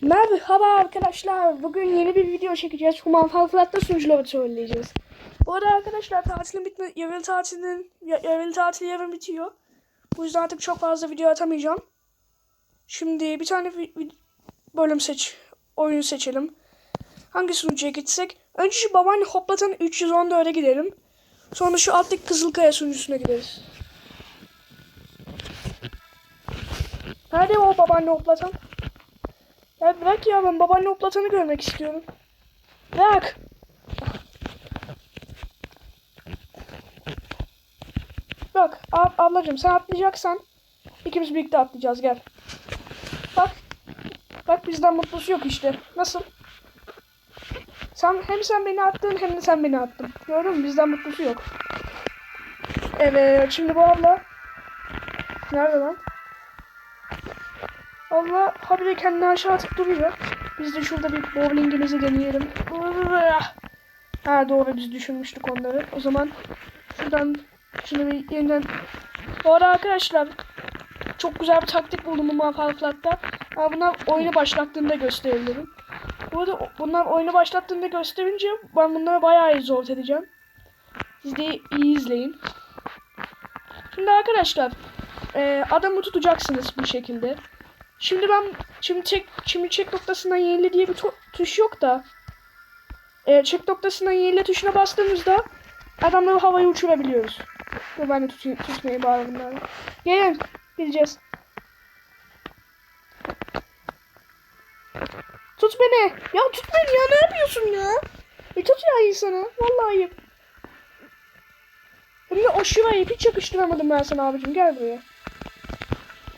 Merhaba arkadaşlar. Bugün yeni bir video çekeceğiz. Human Falflat'ta sunucuları söyleyeceğiz. Bu arada arkadaşlar tatilin bitme, yarın tatilin, ya- yarın tatil yarın bitiyor. Bu yüzden artık çok fazla video atamayacağım. Şimdi bir tane bölüm seç, oyun seçelim. Hangi sunucuya gitsek? Önce şu babaanne hoplatan 314'e gidelim. Sonra şu alttaki Kızılkaya sunucusuna gideriz. Nerede o babaanne hoplatan? Ya bırak ya ben babaanne hoplatanı görmek istiyorum. Bırak. Bak ab ablacığım sen atlayacaksan ikimiz birlikte atlayacağız gel. Bak. Bak bizden mutlusu yok işte. Nasıl? Sen hem sen beni attın hem de sen beni attın. Gördün mü? Bizden mutlusu yok. Evet şimdi bu abla Nerede lan? Allah habire kendini aşağı atıp duruyor. Biz de şurada bir bowlingimizi deneyelim. Ha doğru biz düşünmüştük onları. O zaman şuradan şunu bir yeniden... Bu arada arkadaşlar çok güzel bir taktik buldum bu Mafalflat'ta. Ama bunlar oyunu başlattığında gösterebilirim. Bu arada bunlar oyunu başlattığında gösterince ben bunları bayağı zor edeceğim. Siz de iyi izleyin. Şimdi arkadaşlar adamı tutacaksınız bu şekilde. Şimdi ben şimdi çek şimdi çek noktasından yenile diye bir tu- tuş yok da e, çek noktasından yenile tuşuna bastığımızda adamları havaya uçurabiliyoruz. Dur ben de tutayım, tutmayı bari bunları. Gelin gideceğiz. Tut beni. Ya tut beni ya ne yapıyorsun ya? Bir tut ya insanı. Vallahi ayıp. Hem de aşırı ayıp. Hiç yakıştıramadım ben sana abicim. Gel buraya.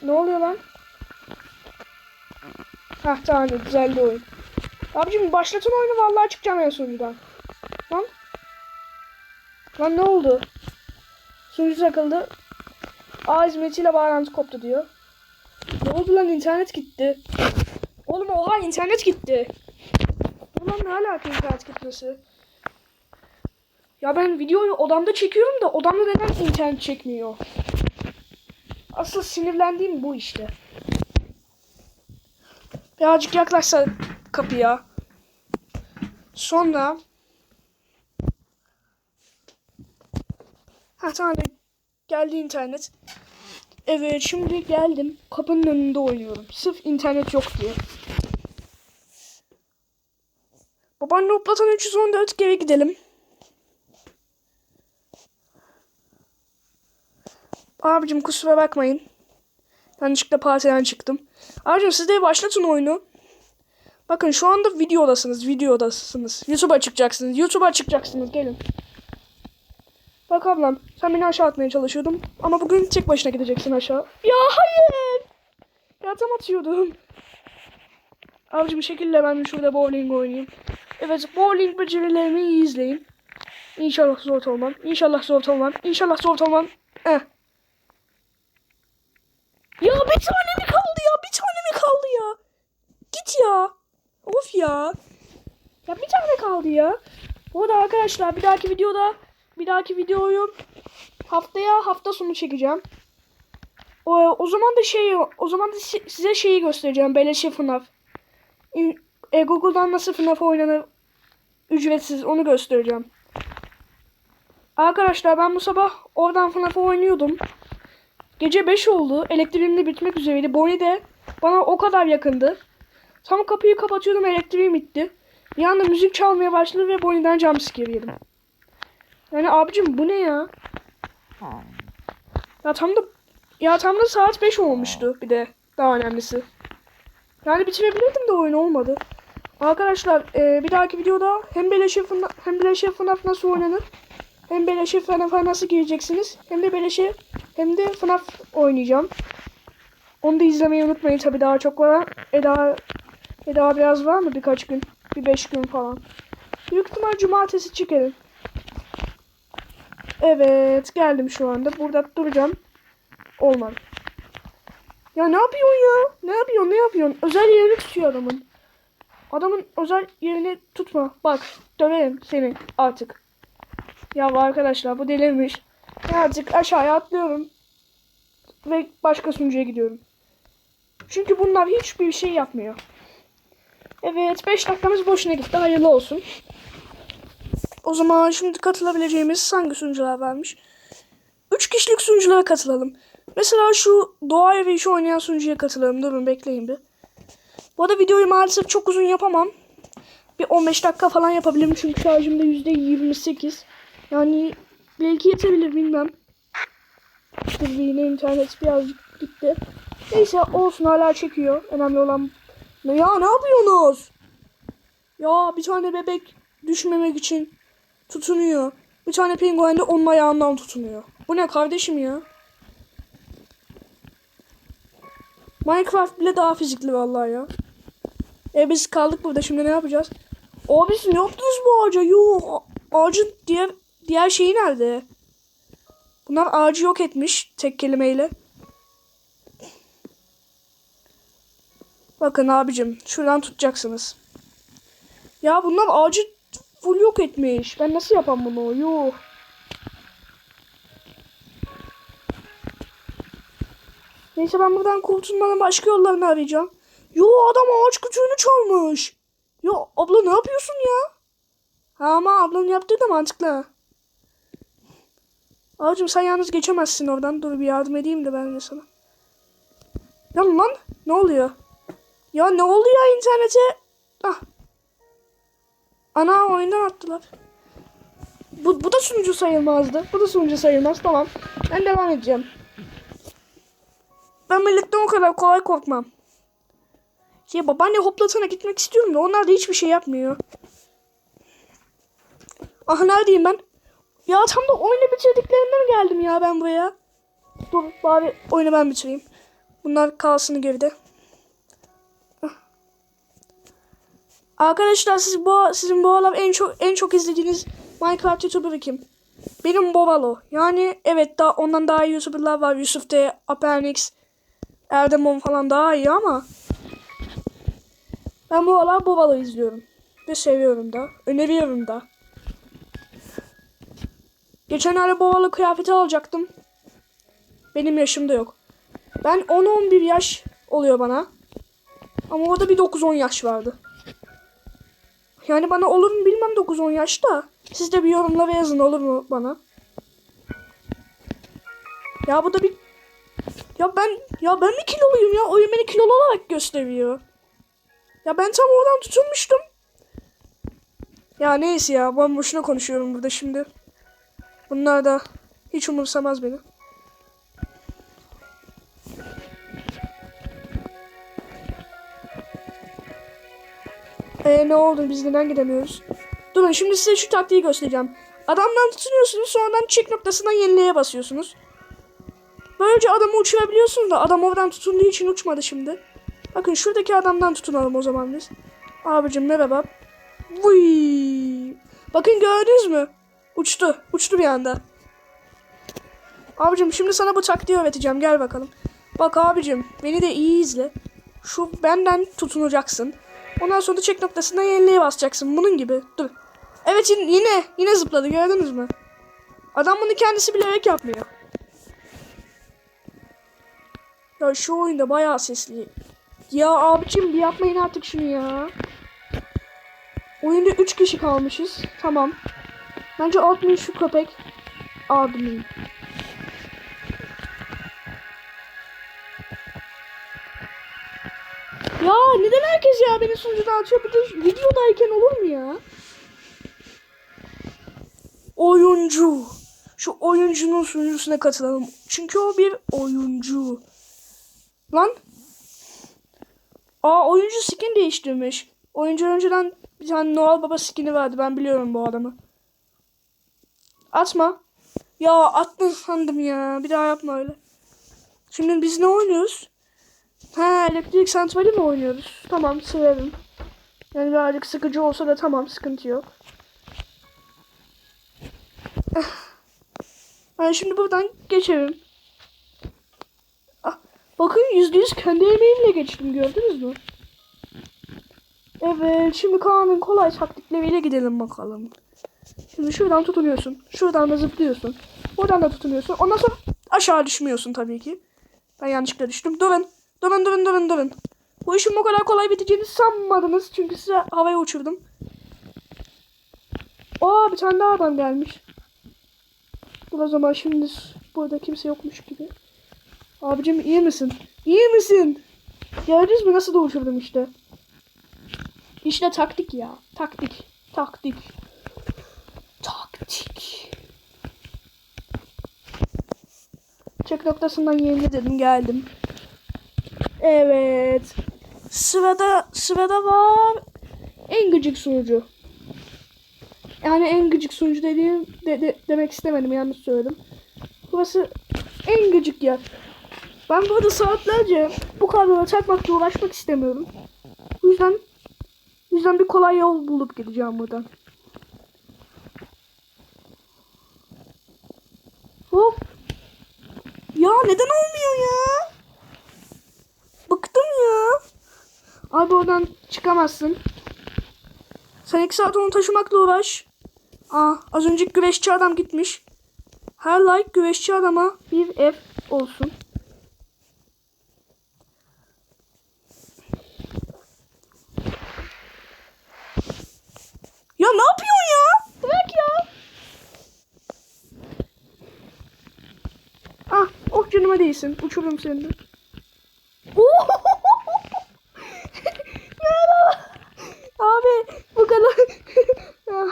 Ne oluyor lan? Hah tamam düzeldi oyun. Abicim başlatın oyunu vallahi çıkacağım en sunucudan. Lan. Lan ne oldu? Sunucu takıldı. A hizmetiyle bağlantı koptu diyor. Ne oldu lan internet gitti. Oğlum oha internet gitti. Ulan ne alaka internet gitmesi? Ya ben videoyu odamda çekiyorum da odamda neden internet çekmiyor? Asıl sinirlendiğim bu işte. Birazcık yaklaşsa kapıya. Sonra Ha tamam geldi internet. Evet şimdi geldim. Kapının önünde oynuyorum. Sırf internet yok diye. Babaanne hoplatan 314 geri gidelim. Abicim kusura bakmayın. Yanlışlıkla partiden çıktım. Abicim siz de başlatın oyunu. Bakın şu anda videodasınız. Videodasınız. YouTube'a çıkacaksınız. YouTube'a çıkacaksınız. Gelin. Bak ablam sen beni aşağı atmaya çalışıyordun. Ama bugün tek başına gideceksin aşağı. Ya hayır. Ya tam atıyordum. Bir şekilde ben şurada bowling oynayayım. Evet bowling becerilerimi iyi izleyin. İnşallah zor olmam. İnşallah zor olmam. İnşallah zor olmam. Eh. Ya bir tane mi kaldı ya? Bir tane mi kaldı ya? Git ya. Of ya. Ya bir tane kaldı ya. Bu arada arkadaşlar bir dahaki videoda bir dahaki videoyu haftaya hafta sonu çekeceğim. O, o zaman da şey o zaman da si- size şeyi göstereceğim. Beleşe FNAF. E, Google'dan nasıl FNAF oynanır ücretsiz onu göstereceğim. Arkadaşlar ben bu sabah oradan FNAF oynuyordum. Gece 5 oldu. Elektriğim de bitmek üzereydi. Bonnie de bana o kadar yakındı. Tam kapıyı kapatıyordum elektriğim bitti. Bir anda müzik çalmaya başladı ve Bonnie'den jumpscare yedim. Yani abicim bu ne ya? Ya tam da ya tam da saat 5 olmuştu bir de daha önemlisi. Yani bitirebilirdim de oyun olmadı. Arkadaşlar e, bir dahaki videoda hem Beleşe FNAF nasıl oynanır hem Beleşe FNAF'a nasıl gireceksiniz hem de Beleşe hem de FNAF oynayacağım. Onu da izlemeyi unutmayın tabi daha çok var. Eda, Eda biraz var mı birkaç gün? Bir beş gün falan. Büyük ihtimal cumartesi çıkarım. Evet geldim şu anda. Burada duracağım. Olmadı. Ya ne yapıyorsun ya? Ne yapıyorsun ne yapıyorsun? Özel yerini tutuyor adamın. Adamın özel yerini tutma. Bak döverim seni artık. Ya arkadaşlar bu delirmiş. Ben artık aşağıya atlıyorum. Ve başka sunucuya gidiyorum. Çünkü bunlar hiçbir şey yapmıyor. Evet 5 dakikamız boşuna gitti. Hayırlı olsun. O zaman şimdi katılabileceğimiz hangi sunucular varmış? 3 kişilik sunuculara katılalım. Mesela şu Doğa Evi işi oynayan sunucuya katılalım. Durun bekleyin bir. Bu arada videoyu maalesef çok uzun yapamam. Bir 15 dakika falan yapabilirim çünkü şarjım da %28. Yani belki yetebilir bilmem. Dur yine internet birazcık gitti. Neyse olsun hala çekiyor. Önemli olan... Ne ya ne yapıyorsunuz? Ya bir tane bebek düşmemek için tutunuyor. Bir tane penguen de onun ayağından tutunuyor. Bu ne kardeşim ya? Minecraft bile daha fizikli vallahi ya. E biz kaldık burada şimdi ne yapacağız? Abi siz ne yaptınız bu ağaca? Yuh ağacın diğer diğer şeyi nerede? Bunlar ağacı yok etmiş tek kelimeyle. Bakın abicim şuradan tutacaksınız. Ya bunlar ağacı full yok etmiş. Ben nasıl yapam bunu? Yuh. Neyse ben buradan kurtulmanın başka yollarını arayacağım. Yo adam ağaç kütüğünü çalmış. Ya abla ne yapıyorsun ya? Ha ama ablanın yaptığı da mantıklı. Abicim sen yalnız geçemezsin oradan. Dur bir yardım edeyim de ben de sana. Ya lan ne oluyor? Ya ne oluyor internete? Ah. Ana oyundan attılar. Bu, bu da sunucu sayılmazdı. Bu da sunucu sayılmaz. Tamam. Ben devam edeceğim. Ben milletten o kadar kolay korkmam. Şey babaanne hoplatana gitmek istiyorum da onlar da hiçbir şey yapmıyor. Aha neredeyim ben? Ya tam da oyunu bitirdiklerinde mi geldim ya ben buraya? Dur bari oyunu ben bitireyim. Bunlar kalsın geride. Arkadaşlar siz bu sizin bu aralar en çok en çok izlediğiniz Minecraft YouTuber'ı kim? Benim Bovalo. Yani evet daha ondan daha iyi YouTuber'lar var. Yusuf D, Apernix, Erdemon falan daha iyi ama ben bu aralar Bovalo izliyorum. Ve seviyorum da. Öneriyorum da. Geçen ay Bovalo kıyafeti alacaktım. Benim yaşımda yok. Ben 10-11 yaş oluyor bana. Ama orada bir 9-10 yaş vardı. Yani bana olur mu bilmem 9-10 yaşta. Siz de bir yorumlara yazın olur mu bana. Ya bu da bir... Ya ben ya ben mi kiloluyum ya? Oyun beni kilolu olarak gösteriyor. Ya ben tam oradan tutulmuştum. Ya neyse ya ben boşuna konuşuyorum burada şimdi. Bunlar da hiç umursamaz beni. Ee ne oldu biz neden gidemiyoruz? Durun şimdi size şu taktiği göstereceğim. Adamdan tutunuyorsunuz sonradan çek noktasından yenileye basıyorsunuz. Böylece adamı uçurabiliyorsunuz da adam oradan tutunduğu için uçmadı şimdi. Bakın şuradaki adamdan tutunalım o zaman biz. Abicim merhaba. Vuy. Bakın gördünüz mü? Uçtu. Uçtu bir anda. Abicim şimdi sana bu taktiği öğreteceğim. Gel bakalım. Bak abicim beni de iyi izle. Şu benden tutunacaksın. Ondan sonra çek noktasından yenileye basacaksın. Bunun gibi. Dur. Evet yine, yine zıpladı gördünüz mü? Adam bunu kendisi bilerek yapmıyor. Ya şu oyunda bayağı sesli. Ya abicim bir yapmayın artık şunu ya. Oyunda 3 kişi kalmışız. Tamam. Bence admin şu köpek. Admin. Ya neden herkes ya beni sunucudan atıyor? Bir de videodayken olur mu ya? Oyuncu. Şu oyuncunun sunucusuna katılalım. Çünkü o bir oyuncu. Lan. Aa oyuncu skin değiştirmiş. Oyuncu önceden bir tane Noel Baba skin'i vardı. Ben biliyorum bu adamı. Atma. Ya attın sandım ya. Bir daha yapma öyle. Şimdi biz ne oynuyoruz? Ha elektrik santrali mi oynuyoruz? Tamam severim. Yani birazcık sıkıcı olsa da tamam sıkıntı yok. Ben şimdi buradan geçerim. Ah, bakın yüzde yüz kendi emeğimle geçtim gördünüz mü? Evet şimdi Kaan'ın kolay taktikleriyle gidelim bakalım. Şimdi şuradan tutunuyorsun. Şuradan da zıplıyorsun. Oradan da tutunuyorsun. Ondan sonra aşağı düşmüyorsun tabii ki. Ben yanlışlıkla düştüm. Durun. Durun durun durun durun. Bu işin bu kadar kolay biteceğini sanmadınız. Çünkü size havaya uçurdum. Aa bir tane daha adam gelmiş. Dur o zaman şimdi burada kimse yokmuş gibi. Abicim iyi misin? İyi misin? Gördünüz mü nasıl da uçurdum işte. İşte taktik ya. Taktik. Taktik. Taktik. Çek noktasından yenile dedim geldim. Evet. Sırada sırada var. En gıcık sunucu. Yani en gıcık sunucu dediğim de, de- demek istemedim yanlış söyledim. Burası en gıcık yer. Ben burada saatlerce bu kabloları takmakla uğraşmak istemiyorum. O yüzden yüzden bir kolay yol bulup gideceğim buradan. Hop. Ya neden olmuyor ya? Bıktım ya. Abi oradan çıkamazsın. Sen iki saat onu taşımakla uğraş. Aa, az önceki güreşçi adam gitmiş. Her like güreşçi adama bir ev olsun. Ya ne yapıyorsun ya? Bırak ya. Ah, değsin. Uçururum seni. Abi bu kadar.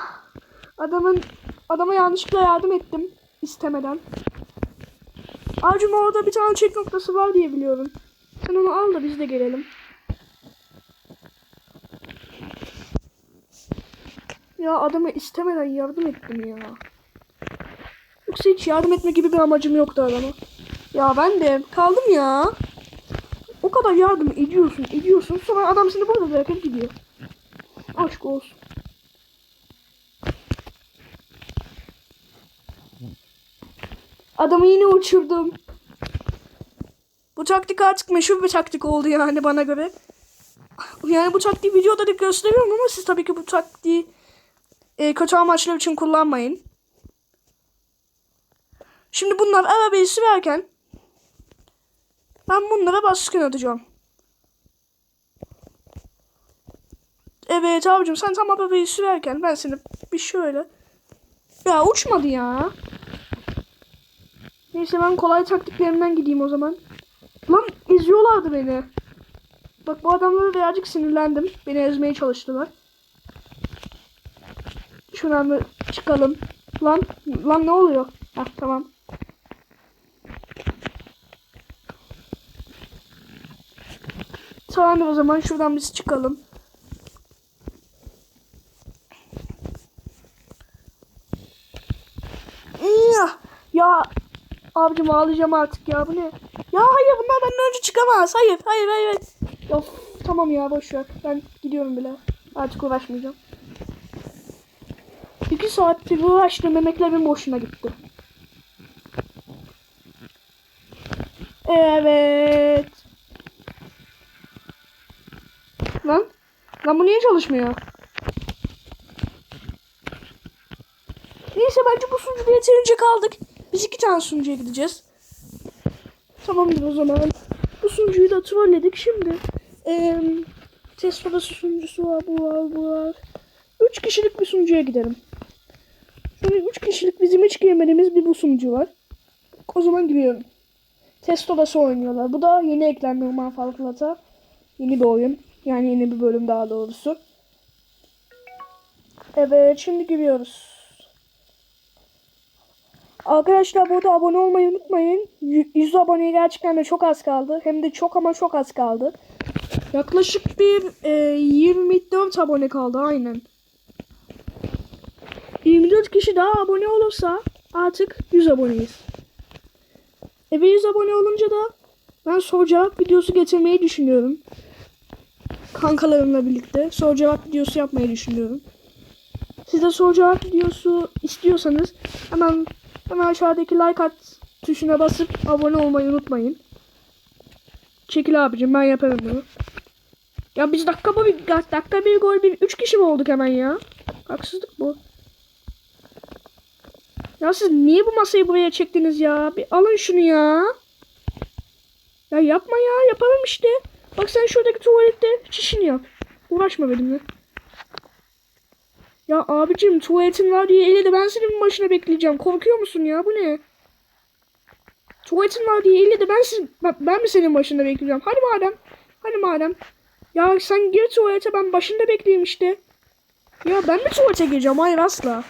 Adamın adama yanlışlıkla yardım ettim istemeden. Acım orada bir tane çek noktası var diye biliyorum. Sen onu al da biz de gelelim. Ya adama istemeden yardım ettim ya. Yoksa hiç yardım etme gibi bir amacım yoktu adama. Ya ben de kaldım ya. O kadar yardım ediyorsun, ediyorsun. Sonra adam seni burada bırakıp gidiyor. Aşk olsun. Adamı yine uçurdum. Bu taktik artık meşhur bir taktik oldu yani bana göre. Yani bu taktiği videoda da gösteriyorum ama siz tabii ki bu taktiği e, kötü amaçlar için kullanmayın. Şimdi bunlar arabayı sürerken ben bunlara baskın atacağım. Evet abicim sen tam arabayı sürerken ben seni bir şöyle... Ya uçmadı ya. Neyse ben kolay taktiklerimden gideyim o zaman. Lan eziyorlardı beni. Bak bu adamlara birazcık sinirlendim. Beni ezmeye çalıştılar. Şuradan çıkalım. Lan, lan ne oluyor? Hah tamam. Tamam o zaman şuradan biz çıkalım. Ya, abicim ağlayacağım artık ya bu ne? Ya hayır bunlar benden önce çıkamaz. Hayır hayır hayır. Of tamam ya boş ver. Ben gidiyorum bile. Artık uğraşmayacağım. İki saattir uğraştım emeklerim boşuna gitti. Evet. Lan. Lan bu niye çalışmıyor? Neyse bence bu sunucuda yeterince kaldık. Biz iki tane sunucuya gideceğiz. Tamamdır o zaman. Bu sunucuyu da trolledik. Şimdi eee test odası sunucusu var, bu var, bu var. Üç kişilik bir sunucuya gidelim. Şöyle üç kişilik bizim hiç girmediğimiz bir bu sunucu var. O zaman giriyorum. Test odası oynuyorlar. Bu da yeni eklendi Urman Falklat'a. Yeni bir oyun. Yani yeni bir bölüm daha doğrusu. Evet şimdi giriyoruz. Arkadaşlar bu arada abone olmayı unutmayın. Y- 100 aboneye gerçekten de çok az kaldı. Hem de çok ama çok az kaldı. Yaklaşık bir e, 24 abone kaldı aynen. 24 kişi daha abone olursa artık 100 aboneyiz. E ve 100 abone olunca da ben soru cevap videosu getirmeyi düşünüyorum. Kankalarımla birlikte soru cevap videosu yapmayı düşünüyorum. Siz de soru cevap videosu istiyorsanız hemen hemen aşağıdaki like at tuşuna basıp abone olmayı unutmayın. Çekil abicim ben yaparım bunu. Ya biz dakika bir dakika bir gol bir üç kişi mi olduk hemen ya? Haksızlık bu. Ya siz niye bu masayı buraya çektiniz ya? Bir alın şunu ya. Ya yapma ya yapalım işte. Bak sen şuradaki tuvalette çişini yap. Uğraşma benimle. Ya abicim tuvaletin var diye elle de ben senin başına bekleyeceğim. Korkuyor musun ya? Bu ne? Tuvaletin var diye elle de ben, siz, ben, ben mi senin başında bekleyeceğim? Hadi madem. Hadi madem. Ya sen gir tuvalete ben başında bekleyeyim işte. Ya ben mi tuvalete gireceğim? Hayır asla.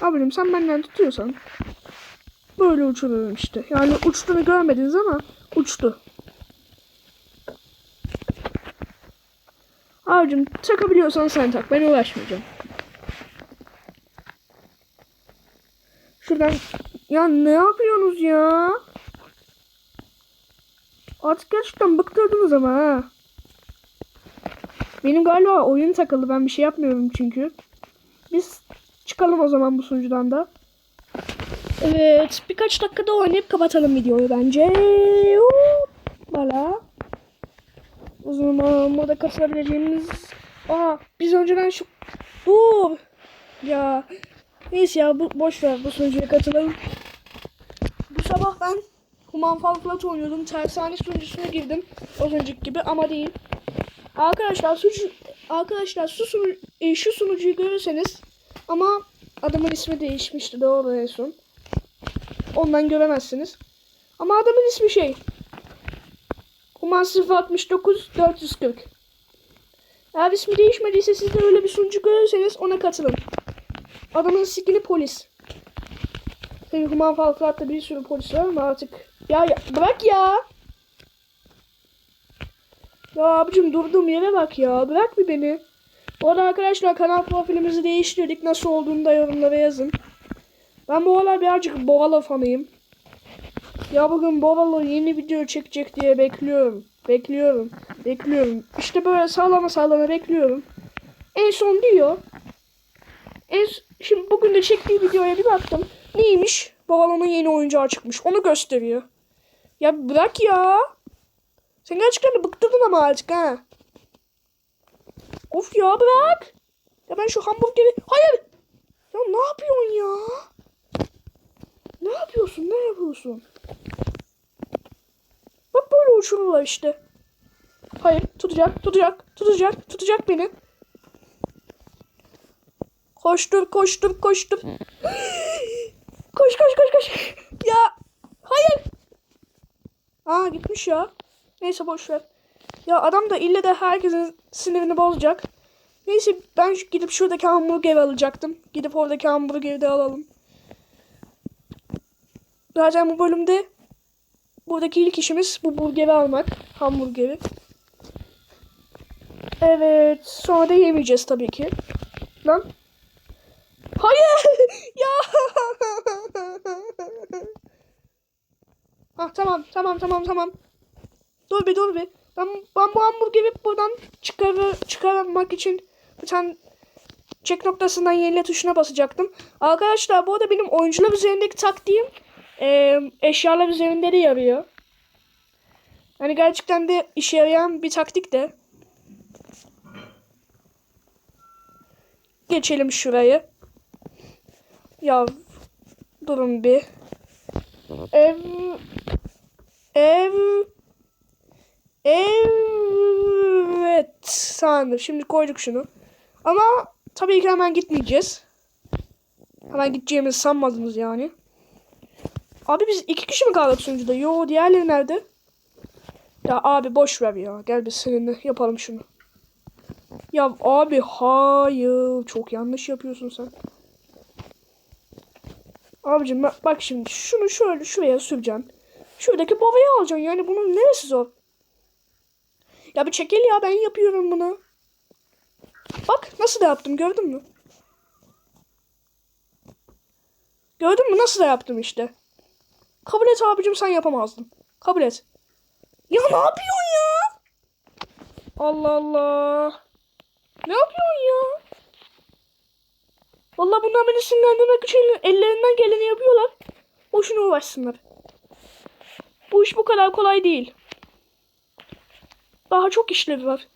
Abicim sen benden tutuyorsan. Böyle uçururum işte. Yani uçtuğunu görmediniz ama uçtu. Abicim takabiliyorsan sen tak. Ben uğraşmayacağım. Şuradan ya ne yapıyorsunuz ya? Artık gerçekten bıktırdınız ama ha. Benim galiba oyun takıldı. Ben bir şey yapmıyorum çünkü. Biz çıkalım o zaman bu sunucudan da. Evet. Birkaç dakikada oynayıp kapatalım videoyu bence. Hoppala. O zaman moda katılabileceğimiz... Aa biz önceden şu... Dur. Ya. Neyse ya bu, boş ver bu sunucuya katılalım. Bu sabah ben Human Fall Flat oynuyordum. Tersane sunucusuna girdim. Az önceki gibi ama değil. Arkadaşlar sunucu, arkadaşlar şu, sunu, e, şu sunucuyu görürseniz ama adamın ismi değişmişti doğru en son. Ondan göremezsiniz. Ama adamın ismi şey. Human 069 440. Eğer ismi değişmediyse siz de öyle bir sunucu görürseniz ona katılın. Adamın skini polis. Tabii Human Fall Flat'ta bir sürü polis var ama artık. Ya, ya bırak ya. Ya abicim durduğum yere bak ya. Bırak bir beni. Bu arada arkadaşlar kanal profilimizi değiştirdik. Nasıl olduğunu da yorumlara yazın. Ben bu aralar birazcık Bovala fanıyım. Ya bugün Bovala yeni video çekecek diye bekliyorum. Bekliyorum. Bekliyorum. İşte böyle sallana sallana bekliyorum. En son diyor. En, şimdi bugün de çektiği videoya bir baktım. Neymiş? Bovala'nın yeni oyuncağı çıkmış. Onu gösteriyor. Ya bırak ya. Sen gerçekten de bıktırdın ama artık ha. Of ya bırak. Ya ben şu hamburgeri... Hayır. Ya ne yapıyorsun ya? Ne yapıyorsun? Ne yapıyorsun? Bak böyle uçururlar işte. Hayır tutacak, tutacak, tutacak, tutacak beni. Koştur, koştur, koştur. koş, koş, koş, koş. Ya, hayır. Aa gitmiş ya. Neyse boş ver. Ya adam da ille de herkesin sinirini bozacak. Neyse ben gidip şuradaki hamburgeri alacaktım. Gidip oradaki hamburgeri de alalım. Zaten bu bölümde buradaki ilk işimiz bu burgeri almak. Hamburgeri. Evet. Sonra da yemeyeceğiz tabii ki. Lan. Hayır. ya. ah tamam tamam tamam tamam. Dur bir dur bir. Ben, ben bu hamburgeri buradan çıkar, çıkarmak için bir tane çek noktasından yenile tuşuna basacaktım. Arkadaşlar bu arada benim oyuncular üzerindeki taktiğim e, eşyalar üzerinde de yarıyor. Yani gerçekten de işe yarayan bir taktik de. Geçelim şurayı. Ya durun bir. Ev ev Evet. Tamamdır. Şimdi koyduk şunu. Ama tabii ki hemen gitmeyeceğiz. Hemen gideceğimizi sanmadınız yani. Abi biz iki kişi mi kaldık sunucuda? Yo diğerleri nerede? Ya abi boş ver ya. Gel biz seninle yapalım şunu. Ya abi hayır. Çok yanlış yapıyorsun sen. Abicim bak, şimdi şunu şöyle şuraya süreceksin. Şuradaki babayı alacaksın. Yani bunun neresi zor? Ya bir çekil ya ben yapıyorum bunu. Bak nasıl da yaptım gördün mü? Gördün mü nasıl da yaptım işte. Kabul et abicim sen yapamazdın. Kabul et. Ya ne yapıyorsun ya? Allah Allah. Ne yapıyorsun ya? Vallahi bunlar beni sinirlendirmek için ellerinden geleni yapıyorlar. Boşuna uğraşsınlar. Bu iş bu kadar kolay değil. Daha çok işlevi var.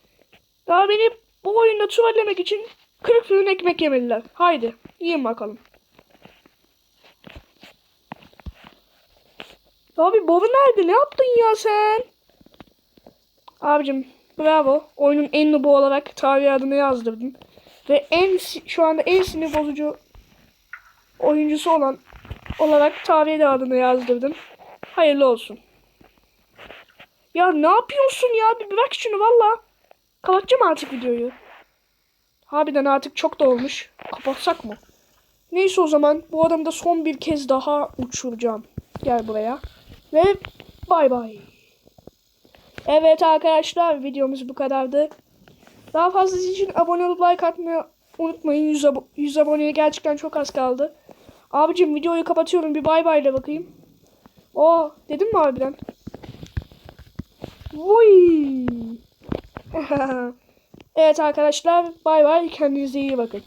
Daha beni bu oyunda trollemek için kırık fırın ekmek yemeliler. Haydi yiyin bakalım. Abi Bob'u nerede? Ne yaptın ya sen? Abicim bravo. Oyunun en noob'u olarak tarih adını yazdırdın. Ve en şu anda en sinir bozucu oyuncusu olan olarak tarihe de adını yazdırdın. Hayırlı olsun. Ya ne yapıyorsun ya? Bir bırak şunu valla. Kapatacağım artık videoyu. Harbiden artık çok da olmuş. Kapatsak mı? Neyse o zaman bu adamı da son bir kez daha uçuracağım. Gel buraya. Ve bay bay. Evet arkadaşlar videomuz bu kadardı. Daha fazlası için abone olup like atmayı unutmayın. 100, abo- 100 aboneye gerçekten çok az kaldı. Abicim videoyu kapatıyorum. Bir bay bay ile bakayım. O dedim mi harbiden? Vuy. evet arkadaşlar bay bay kendinize iyi bakın.